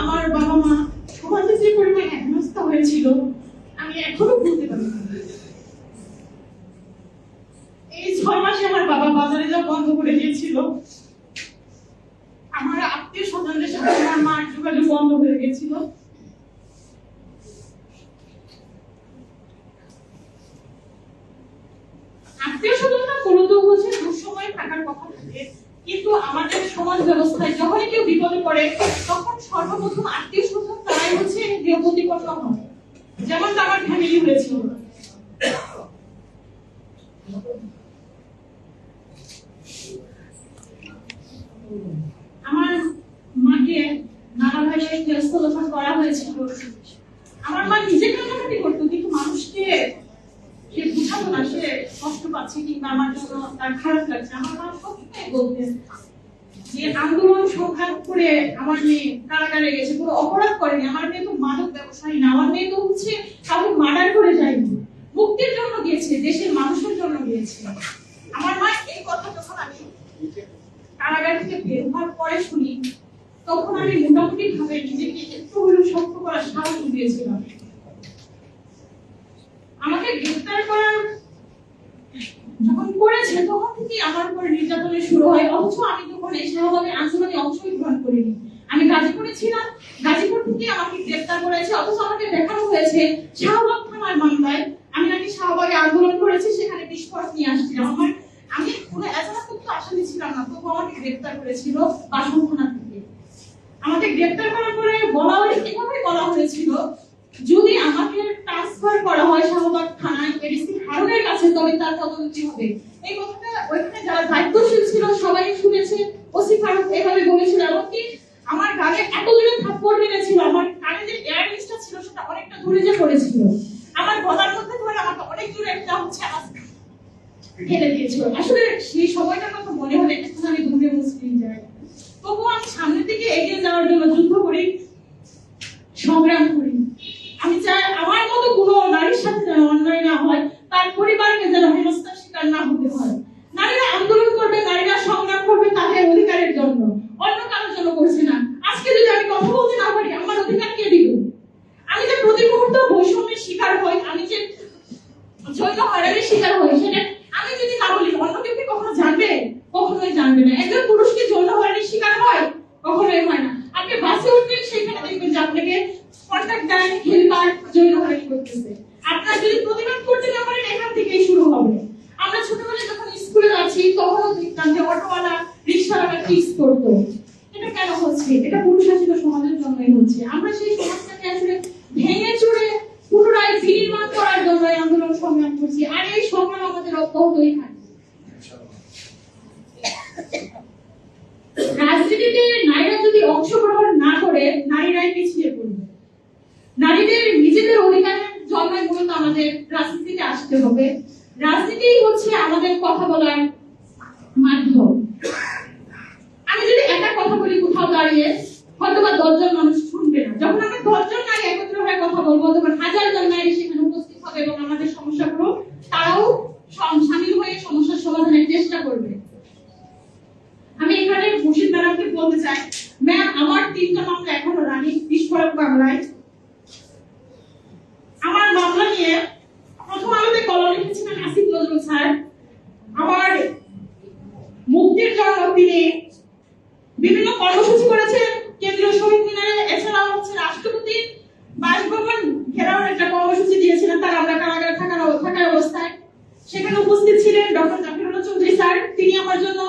আমার বাবা মা সমাজে যে পরিমাণ হেনস্থা হয়েছিল, আমি এখনও ভুলতে পারি এই ছয় মাসে আমার বাবা বাজারে যা বন্ধ করে দিয়েছিল। আমার আত্মীয় স্বজনদের সাথে আমার মার যোগাযোগ বন্ধ হয়ে গেছিল আত্মীয় স্বজনরা মূলত হচ্ছে দুঃসময়ে থাকার কথা থাকে কিন্তু আমাদের সমাজ ব্যবস্থায় যখনই কেউ বিপদে পড়ে, তখন সর্বপ্রথম আত্মীয় স্বজন তারাই হচ্ছে যে প্রতিপন্ন হয় যেমনটা আমার ফ্যামিলি হয়েছিল। আমার মাকে নানাভাবে হেস্তলোফান করা হয়েছিল। আমার মা নিজে কষ্ট পাচ্ছে কিংবা আমার জন্য তার খারাপ লাগছে। আমার মা সবসময় বলতেন যে, আন্দোলন সংগ্রাম করে আমার মেয়ে কারাগারে গেছে, কোনো অপরাধ করেনি। আমার মেয়ে তো মাদক ব্যবসায়ী না, আমার মেয়ে তো হচ্ছে কাউকে মার্ডার করে যায়নি, মুক্তির জন্য গিয়েছে, দেশের মানুষের জন্য গিয়েছে। আমার মা এই কথা যখন আমি কারাগার থেকে বের হওয়ার পরে শুনি, তখন আমি মোটামুটি ভাবে নিজেকে একটু হলেও শক্ত করার সাহস দিয়েছিলাম। আমাকে গ্রেফতার করার যখন করেছে, তখন থেকে আমার উপরে নির্যাতনের শুরু হয়। অথচ আমি তখন এই শাহবাগের আন্দোলনে অংশগ্রহণ করিনি। আমি গাজীপুরে ছিলাম। গাজীপুর থেকে আমাকে গ্রেফতার করেছে। অথচ আমাকে দেখানো হয়েছে, শাহবাগ থানার মামলায় আমি নাকি শাহবাগে আন্দোলন করেছি, সেখানে বিস্ফোরক নিয়ে আসছিলাম। আমার, আমি কোনো এজাহারভুক্ত আসামি ছিলাম না, তবু আমাকে গ্রেফতার করেছিল বাসন থানা থেকে। আমাকে গ্রেফতার করার পরে বলা হয় এভাবে বলা হয়েছিল যদি আমাকে ট্রান্সফার করা হয় শাহবাগ থানায় এডিসি হারুনের কাছে তবে তার পদোন্নতি হবে। এই কথাটা ওইখানে যারা দায়িত্বশীল ছিল, সবাই শুনেছে। ওসি ফারুক এভাবে বলেছিল, এমনকি আমার গালে এত জোরে থাপ্পড় মেরেছিল, আমার কানে যে এয়ার টা ছিল, সেটা অনেকটা দূরে যে পড়েছিল। আমার গলার মধ্যে ধরে আমাকে অনেক দূরে একটা হচ্ছে ফেলে দিয়েছিল। আসলে সেই সময়টার কথা মনে হলে এখন আমি দূরে মুসলিম যাই। তবুও আমি সামনের দিকে এগিয়ে যাওয়ার জন্য যুদ্ধ করি, সংগ্রাম করি আমি চাই আমার মতো কোনো নারীর সাথে যেন অন্যায় না হয় তার পরিবারকে যেন হেনস্থার শিকার না হতে হয় নারীরা আন্দোলন করবে নারীরা সংগ্রাম করবে তাদের অধিকারের জন্য অন্য কারোর জন্য করছে না। আজকে যদি আমি কথা বলতে না পারি, আমার অধিকার কে দিবে? আমি যে প্রতি মুহূর্তে বৈষম্যের শিকার হই, আমি যে হয়রানির শিকার হই, সেটা আমি যদি না বলি, অন্য কেউ কি কখনো জানবে? কখনোই জানবে না। একজন পুরুষ কি যৌন হয়রানির শিকার হয়? কখনোই হয় না। আপনি বাসে উঠবেন, সেখানে দেখবেন যে আপনাকে কন্ট্যাক্ট হেল্পার যৌন হয়রানি করতেছে। আপনার যদি প্রতিবাদ করতে না পারেন, এখান থেকেই শুরু হবে। আমরা ছোটবেলায় যখন স্কুলে যাচ্ছি, তখনও দেখতাম যে অটোওয়ালা রিক্সাওয়ালা কিস করতো। হচ্ছে, এটা পুরুষাসিত সমাজের জন্যই হচ্ছে। আমরা সেই সমাজটাকে আসলে ভেঙে চুরে পুনরায় বিনির্মাণ করার জন্য আন্দোলন সংগ্রাম করছি, আর এই সংগ্রাম আমাদের অব্যাহতই থাকবে। রাজনীতিতে নারীরা যদি অংশগ্রহণ না করে, নারীরাই পিছিয়ে পড়বে। নারীদের নিজেদের অধিকারের জন্যই মূলত আমাদের রাজনীতিতে আসতে হবে। রাজনীতিই হচ্ছে আমাদের কথা বলার মাধ্যম। আমি যদি একা কথা বলি কোথাও দাঁড়িয়ে হয়তো বা দশজন মানুষ শুনবে না। যখন আমরা দশজন নারী একত্র হয়ে কথা বলব, তখন হাজার জন নারী সেখানে উপস্থিত হবে এবং আমাদের সমস্যাগুলো তারাও সম- সামিল হয়ে সমস্যার সমাধানের চেষ্টা করবে। আমি এখানে মুর্শিদ ম্যাডামকে বলতে চাই ম্যাম আমার তিনটা মামলা এখনও রানি বিস্ফোরক মামলায় আমার মামলা নিয়ে প্রথম আলোতে কলম লিখেছিলেন আসিফ নজরুল স্যার আমার মুক্তির জন্য তিনি বিভিন্ন কর্মসূচি করেছে কেন্দ্রীয় শহীদ মিনারে এছাড়াও হচ্ছে রাষ্ট্রপতি বাসভবন ঘেরাওয়ের একটা কর্মসূচি দিয়েছিলেন তার আমরা কারাগারে থাকার থাকার অবস্থায়। সেখানে উপস্থিত ছিলেন ডক্টর জাকিরুল্লাহ চৌধুরী স্যার। তিনি আমার জন্য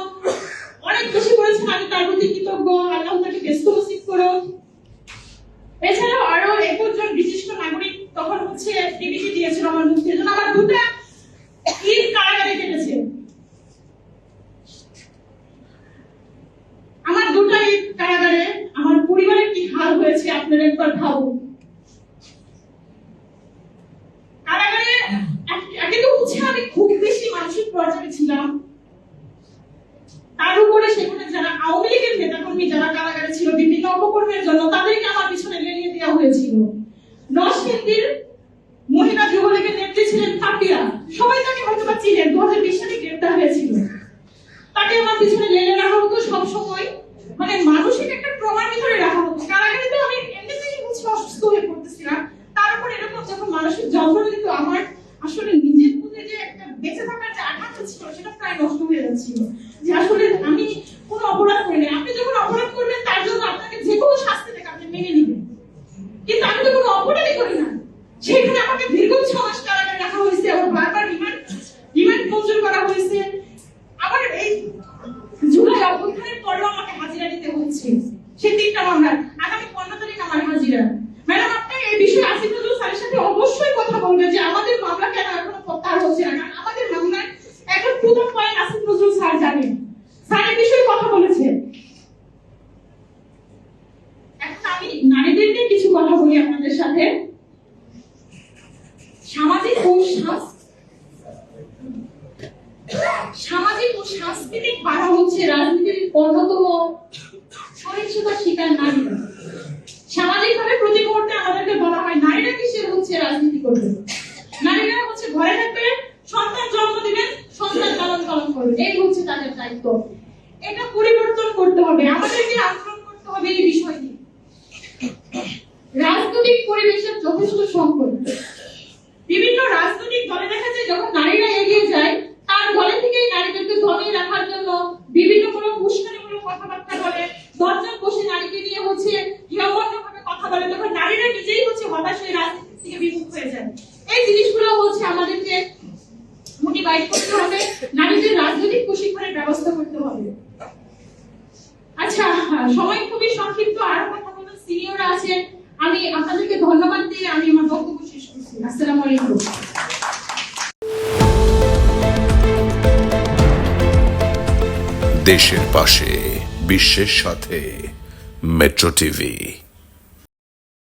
অনেক বেশি করেছেন। আমি তার প্রতি কৃতজ্ঞ। আল্লাহ তাকে ব্যস্ত নসিব করুন এছাড়াও আরও একজন বিশিষ্ট নাগরিক তখন হচ্ছে ডিবিটি দিয়েছিল আমার মুক্তির জন্য আমার দুটা ঈদ কারাগারে কেটেছে আমার দুটা ঈদ কারাগারে আমার পরিবারের কি হাল হয়েছে আপনারা একবার ভাবুন কারাগারে এক- একে তো হচ্ছে আমি খুব বেশি মানসিক পর্যায়ে তার উপরে সেখানে যারা আওয়ামী লীগের যারা কারাগারে ছিল বিভিন্ন অপকর্মের জন্য তাদেরকে আমার পিছনে লেলিয়ে দেওয়া হয়েছিল। নরসিংদীর মহিলা যুবলীগের নেত্রী ছিলেন সবাই তাকে হয়তো বা চিনেন। দু হাজার বিশ সালে গ্রেপ্তার হয়েছিল। তাকে আমার পিছনে লেলে রাখা হতো সবসময়। কথা বলি আপনাদের সাথে। সামাজিক ও সামাজিক ও সাংস্কৃতিক বাধা হচ্ছে রাজনীতির অন্যতম সহিংসতার শিকার নারীরা সামাজিকভাবে প্রতি মুহূর্তে আমাদেরকে বলা হয়, নারীরা কিসের হচ্ছে রাজনীতি করবে? নারীরা হচ্ছে ঘরে থাকবে সন্তান জন্ম দিবেন, সন্তান লালন পালন করবে এই হচ্ছে তাদের দায়িত্ব। এটা পরিবর্তন করতে হবে। আমাদেরকে আন্দোলন করতে হবে এই বিষয় নিয়ে। রাজনৈতিক পরিবেশের যথেষ্ট সংকট। বিভিন্ন রাজনৈতিক দলে দেখা যায় যখন নারীরা এগিয়ে যায়, তার দলে থেকেই নারীদেরকে দমিয়ে রাখার জন্য বিভিন্ন কোনো উস্কানিমূলক কথাবার্তা বলে দশজন বসে নারীকে নিয়ে হচ্ছে কথা বলে। তখন নারীরা নিজেই হচ্ছে হতাশ হয়ে রাজনীতি থেকে বিমুখ হয়ে যায়। এই জিনিসগুলো হচ্ছে আমাদেরকে মোটিভাইট করতে হবে, নারীদের রাজনৈতিক প্রশিক্ষণের ব্যবস্থা করতে হবে। আচ্ছা সময় খুবই সংক্ষিপ্ত। আরও কথা সিনিয়ররা আছেন আমি আপনাদেরকে ধন্যবাদ দিয়ে আমি আমার বক্তব্য শেষ করছি। আসসালামু আলাইকুম। দেশের পাশে, বিশ্বের সাথে মেট্রো টিভি